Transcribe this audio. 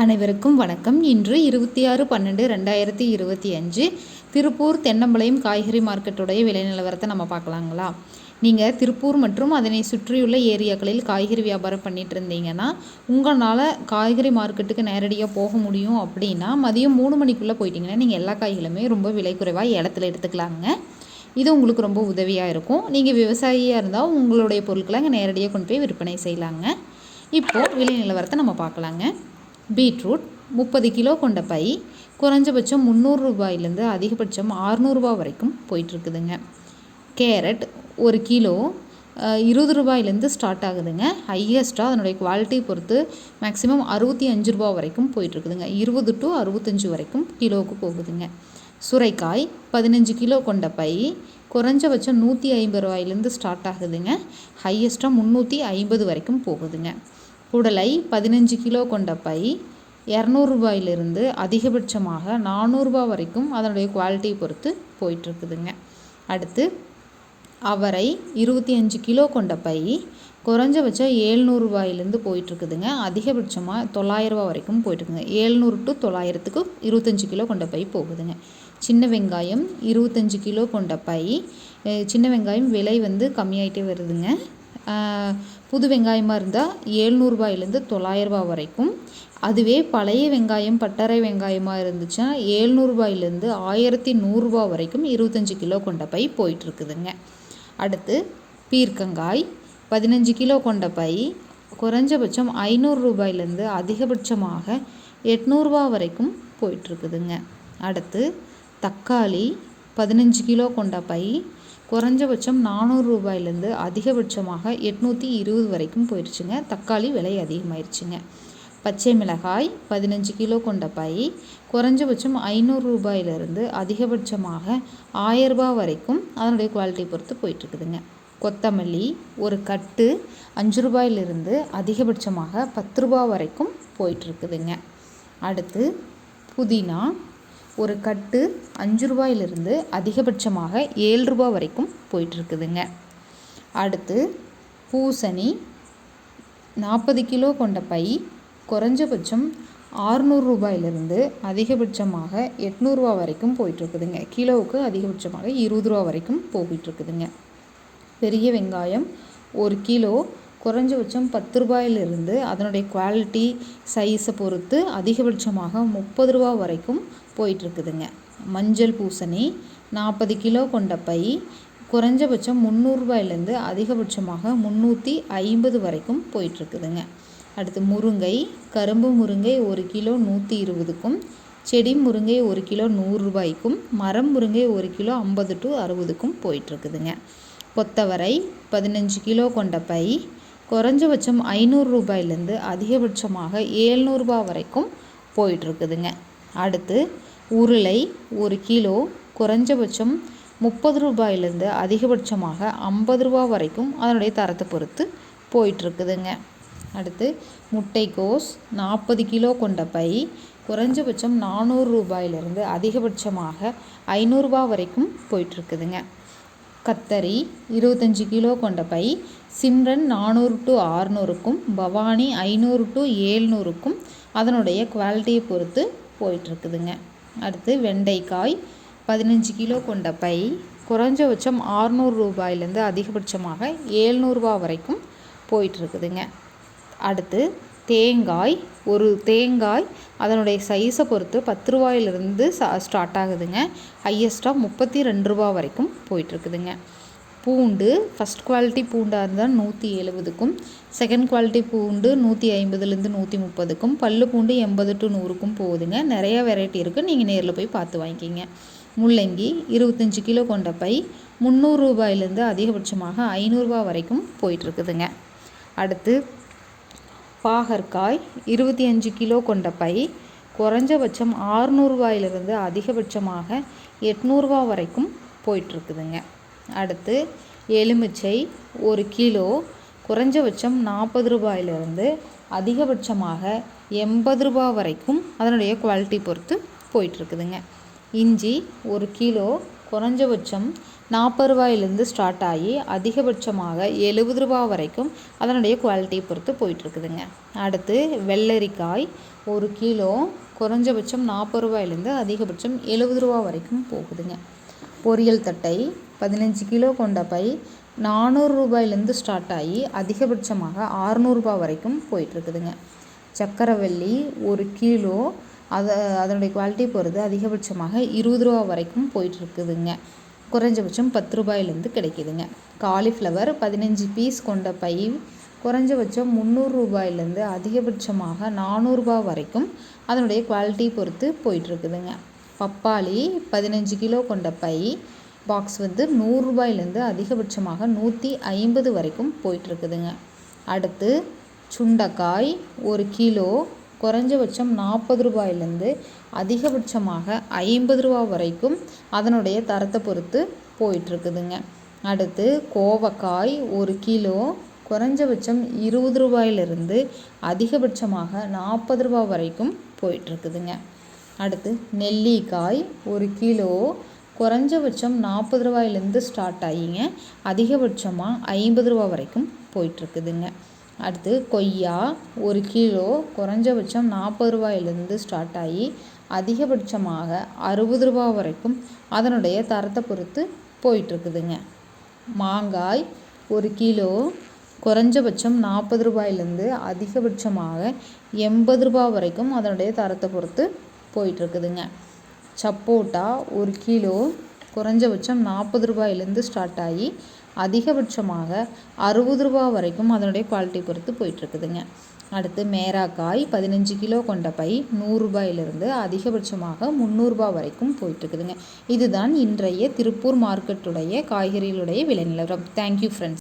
அனைவருக்கும் வணக்கம். இன்று இருபத்தி ஆறு பன்னெண்டு ரெண்டாயிரத்தி இருபத்தி அஞ்சு திருப்பூர் தென்னம்பாளையம் காய்கறி மார்க்கெட்டுடைய விலை நிலவரத்தை நம்ம பார்க்கலாங்களா? நீங்கள் திருப்பூர் மற்றும் அதனை சுற்றியுள்ள ஏரியாக்களில் காய்கறி வியாபாரம் பண்ணிட்டு இருந்தீங்கன்னா உங்களால் காய்கறி மார்க்கெட்டுக்கு நேரடியாக போக முடியும் அப்படின்னா மதியம் மூணு மணிக்குள்ளே போயிட்டீங்கன்னா நீங்கள் எல்லா காய்களுமே ரொம்ப விலை குறைவாக இடத்துல எடுத்துக்கலாங்க. இது உங்களுக்கு ரொம்ப உதவியாக இருக்கும். நீங்கள் விவசாயியாக இருந்தால் உங்களுடைய பொருட்களை அங்கே நேரடியாக கொண்டு போய் விற்பனை செய்யலாங்க. இப்போது விலை நிலவரத்தை நம்ம பார்க்கலாங்க. பீட்ரூட் முப்பது கிலோ கொண்ட பை குறைஞ்சபட்சம் முந்நூறுரூபாயிலேருந்து அதிகபட்சம் ஆறுநூறுபா வரைக்கும் போயிட்டுருக்குதுங்க. கேரட் ஒரு கிலோ இருபது ரூபாயிலேருந்து ஸ்டார்ட் ஆகுதுங்க. ஹையஸ்ட்டாக அதனுடைய குவாலிட்டி பொறுத்து மேக்ஸிமம் அறுபத்தி அஞ்சு ரூபா வரைக்கும் போயிட்டுருக்குதுங்க. இருபது டு அறுபத்தஞ்சு வரைக்கும் கிலோவுக்கு போகுதுங்க. சுரைக்காய் பதினஞ்சு கிலோ கொண்ட பை குறைஞ்சபட்சம் நூற்றி ஐம்பது ரூபாயிலேருந்து ஸ்டார்ட் ஆகுதுங்க. ஹையஸ்ட்டாக முந்நூற்றி ஐம்பது வரைக்கும் போகுதுங்க. குடலை பதினஞ்சு கிலோ கொண்ட பை இரநூறுபாயிலிருந்து அதிகபட்சமாக நானூறுரூபா வரைக்கும் அதனுடைய குவாலிட்டியை பொறுத்து போயிட்டுருக்குதுங்க. அடுத்து அவரை இருபத்தி அஞ்சு கிலோ கொண்ட பை குறைஞ்சபட்சம் ஏழ்நூறுபாயிலேருந்து போயிட்டுருக்குதுங்க. அதிகபட்சமாக தொள்ளாயிரரூபா வரைக்கும் போயிட்டுருக்குங்க ஏழ்நூறு டு தொள்ளாயிரத்துக்கு இருபத்தஞ்சி கிலோ கொண்ட பை போகுதுங்க. சின்ன வெங்காயம் இருபத்தஞ்சி கிலோ கொண்ட பை சின்ன வெங்காயம் விலை வந்து கம்மியாயிட்டே வருதுங்க. புது வெங்காயமாக இருந்தால் ஏழ்நூறுபாயிலேருந்து தொள்ளாயிரரூபா வரைக்கும். அதுவே பழைய வெங்காயம் பட்டறை வெங்காயமாக இருந்துச்சுன்னா ஏழ்நூறுபாயிலேருந்து ஆயிரத்தி நூறுரூபா வரைக்கும் இருபத்தஞ்சி கிலோ கொண்ட பை போயிட்டுருக்குதுங்க. அடுத்து பீர்க்கங்காய் பதினஞ்சு கிலோ கொண்ட பை குறைஞ்சபட்சம் ஐநூறு ரூபாயிலேருந்து அதிகபட்சமாக எட்நூறுபா வரைக்கும் போயிட்டுருக்குதுங்க. அடுத்து தக்காளி பதினஞ்சு கிலோ கொண்ட பை குறைஞ்சபட்சம் நானூறு ரூபாயிலேருந்து அதிகபட்சமாக எட்நூற்றி இருபது வரைக்கும் போயிடுச்சுங்க. தக்காளி விலை அதிகமாயிருச்சுங்க. பச்சை மிளகாய் பதினஞ்சு கிலோ கொண்ட பை குறைஞ்சபட்சம் ஐநூறு ரூபாயிலிருந்து அதிகபட்சமாக ஆயரூபா வரைக்கும் அதனுடைய குவாலிட்டி பொறுத்து போயிட்டுருக்குதுங்க. கொத்தமல்லி ஒரு கட்டு அஞ்சு ரூபாயிலிருந்து அதிகபட்சமாக பத்து ரூபா வரைக்கும் போயிட்டுருக்குதுங்க. அடுத்து புதினா ஒரு கட்டு அஞ்சு ரூபாயிலிருந்து அதிகபட்சமாக ஏழு ரூபா வரைக்கும் போயிட்டுருக்குதுங்க. அடுத்து பூசணி நாற்பது கிலோ கொண்ட பை குறைஞ்சபட்சம் ஆறுநூறு ரூபாயிலிருந்து அதிகபட்சமாக எட்நூறுரூவா வரைக்கும் போயிட்டுருக்குதுங்க. கிலோவுக்கு அதிகபட்சமாக இருபது ரூபா வரைக்கும் போயிட்டுருக்குதுங்க. பெரிய வெங்காயம் ஒரு கிலோ குறைஞ்சபட்சம் பத்து ரூபாயிலிருந்து அதனுடைய குவாலிட்டி சைஸை பொறுத்து அதிகபட்சமாக முப்பது ரூபா வரைக்கும் போயிட்டுருக்குதுங்க. மஞ்சள் பூசணி நாற்பது கிலோ கொண்ட பை குறைஞ்சபட்சம் முந்நூறுரூபாயிலேருந்து அதிகபட்சமாக முந்நூற்றி ஐம்பது வரைக்கும் போயிட்டுருக்குதுங்க. அடுத்து முருங்கை கரும்பு முருங்கை ஒரு கிலோ நூற்றி இருபதுக்கும் செடி முருங்கை ஒரு கிலோ நூறுரூபாய்க்கும் மரம் முருங்கை ஒரு கிலோ ஐம்பது டு அறுபதுக்கும் போயிட்டுருக்குதுங்க. கொத்தவரை பதினஞ்சு கிலோ கொண்ட பை குறைஞ்சபட்சம் ஐநூறு ரூபாயிலேருந்து அதிகபட்சமாக ஏழ்நூறுபா வரைக்கும் போயிட்டுருக்குதுங்க. அடுத்து உருளை ஒரு கிலோ குறைஞ்சபட்சம் முப்பது ரூபாயிலேருந்து அதிகபட்சமாக ஐம்பது ரூபா வரைக்கும் அதனுடைய தரத்தை பொறுத்து போயிட்டுருக்குதுங்க. அடுத்து முட்டைக்கோஸ் நாற்பது கிலோ கொண்ட பை குறைஞ்சபட்சம் நானூறு ரூபாயிலிருந்து அதிகபட்சமாக ஐநூறுரூபா வரைக்கும் போயிட்டுருக்குதுங்க. கத்தரி இருபத்தஞ்சி கிலோ கொண்ட பை சிம்ரன் நானூறு டு ஆறுநூறுக்கும் பவானி ஐநூறு டு ஏழ்நூறுக்கும் அதனுடைய குவாலிட்டியை பொறுத்து போயிட்டுருக்குதுங்க. அடுத்து வெண்டைக்காய் பதினஞ்சு கிலோ கொண்ட பை குறைஞ்சபட்சம் ஆறுநூறு ரூபாயிலேருந்து அதிகபட்சமாக ஏழ்நூறுபா வரைக்கும் போயிட்டுருக்குதுங்க. அடுத்து தேங்காய் ஒரு தேங்காய் அதனுடைய சைஸை பொறுத்து பத்து ரூபாயிலிருந்து ஸ்டார்ட் ஆகுதுங்க. ஹையஸ்ட்டாக முப்பத்தி ரெண்டு ரூபா வரைக்கும் போயிட்டுருக்குதுங்க. பூண்டு ஃபஸ்ட் குவாலிட்டி பூண்டாக இருந்தால் நூற்றி எழுபதுக்கும் செகண்ட் குவாலிட்டி பூண்டு நூற்றி ஐம்பதுலேருந்து நூற்றி முப்பதுக்கும் பல்லு பூண்டு எண்பது டு நூறுக்கும் போகுதுங்க. நிறையா வெரைட்டி இருக்குது நீங்கள் நேரில் போய் பார்த்து வாங்கிக்கிங்க. முள்ளங்கி இருபத்தஞ்சி கிலோ கொண்ட பை முந்நூறு ரூபாயிலேருந்து அதிகபட்சமாக ஐநூறுரூபா வரைக்கும் போயிட்டுருக்குதுங்க. அடுத்து பாகற்காய் இருபத்தி அஞ்சு கிலோ கொண்ட பை குறைஞ்சபட்சம் ஆறுநூறுவாயிலிருந்து அதிகபட்சமாக எட்நூறுபா வரைக்கும் போயிட்டுருக்குதுங்க. அடுத்து எலுமிச்சை ஒரு கிலோ குறைஞ்சபட்சம் நாற்பது ரூபாயிலிருந்து அதிகபட்சமாக எண்பது ரூபா வரைக்கும் அதனுடைய குவாலிட்டி பொறுத்து போயிட்டுருக்குதுங்க. இஞ்சி ஒரு கிலோ குறைஞ்சபட்சம் நாற்பது ரூபாயிலேருந்து ஸ்டார்ட் ஆகி அதிகபட்சமாக எழுபது ரூபா வரைக்கும் அதனுடைய குவாலிட்டியை பொறுத்து போயிட்டுருக்குதுங்க. அடுத்து வெள்ளரிக்காய் ஒரு கிலோ குறைஞ்சபட்சம் நாற்பது ரூபாயிலேருந்து அதிகபட்சம் எழுபது ரூபா வரைக்கும் போகுதுங்க. பொரியல் தட்டை பதினஞ்சு கிலோ கொண்ட பை நானூறு ரூபாயிலேருந்து ஸ்டார்ட் ஆகி அதிகபட்சமாக ஆறுநூறுபா வரைக்கும் போயிட்டுருக்குதுங்க. சக்கரவள்ளி ஒரு கிலோ அதை அதனுடைய குவாலிட்டி பொறுத்து அதிகபட்சமாக இருபது ரூபா வரைக்கும் போயிட்டுருக்குதுங்க. குறைஞ்சபட்சம் பத்து ரூபாயிலேருந்து கிடைக்கிதுங்க. காலிஃப்ளவர் பதினஞ்சு பீஸ் கொண்ட பை குறைஞ்சபட்சம் முந்நூறு ரூபாயிலேருந்து அதிகபட்சமாக நானூறுரூபா வரைக்கும் அதனுடைய குவாலிட்டி பொறுத்து போயிட்டுருக்குதுங்க. பப்பாளி பதினஞ்சு கிலோ கொண்ட பை பாக்ஸ் வந்து நூறுரூபாயிலேருந்து அதிகபட்சமாக நூற்றி ஐம்பது வரைக்கும் போயிட்டுருக்குதுங்க. அடுத்து சுண்டக்காய் ஒரு கிலோ குறைஞ்சபட்சம் நாற்பது ரூபாயிலேருந்து அதிகபட்சமாக ஐம்பது ரூபா வரைக்கும் அதனுடைய தரத்தை பொறுத்து போயிட்டுருக்குதுங்க. அடுத்து கோவக்காய் ஒரு கிலோ குறைஞ்சபட்சம் இருபது ரூபாயிலிருந்து அதிகபட்சமாக நாற்பது ரூபா வரைக்கும் போயிட்டுருக்குதுங்க. அடுத்து நெல்லிக்காய் ஒரு கிலோ குறைஞ்சபட்சம் நாற்பது ரூபாயிலேருந்து ஸ்டார்ட் ஆகிங்க. அதிகபட்சமாக ஐம்பது ரூபா வரைக்கும் போயிட்டுருக்குதுங்க. அடுத்து கொய்யா ஒரு கிலோ குறைஞ்சபட்சம் நாற்பது ரூபாயிலேருந்து ஸ்டார்ட் ஆகி அதிகபட்சமாக அறுபது ரூபா வரைக்கும் அதனுடைய தரத்தை பொறுத்து போயிட்டுருக்குதுங்க. மாங்காய் ஒரு கிலோ குறைஞ்சபட்சம் நாற்பது ரூபாயிலேருந்து அதிகபட்சமாக எண்பது ரூபா வரைக்கும் அதனுடைய தரத்தை பொறுத்து போயிட்டுருக்குதுங்க. சப்போட்டா ஒரு கிலோ குறைஞ்சபட்சம் நாற்பது ரூபாயிலேருந்து ஸ்டார்ட் ஆகி அதிகபட்சமாக அறுபது ரூபா வரைக்கும் அதனுடைய குவாலிட்டி பொறுத்து போயிட்டுருக்குதுங்க. அடுத்து மேராக்காய் பதினஞ்சு கிலோ கொண்ட பை நூறுரூபாயிலிருந்து அதிகபட்சமாக முந்நூறுரூபா வரைக்கும் போயிட்டுருக்குதுங்க. இதுதான் இன்றைய திருப்பூர் மார்க்கெட்டுடைய காய்கறிகளுடைய விலை நிலவரம். Thank you friends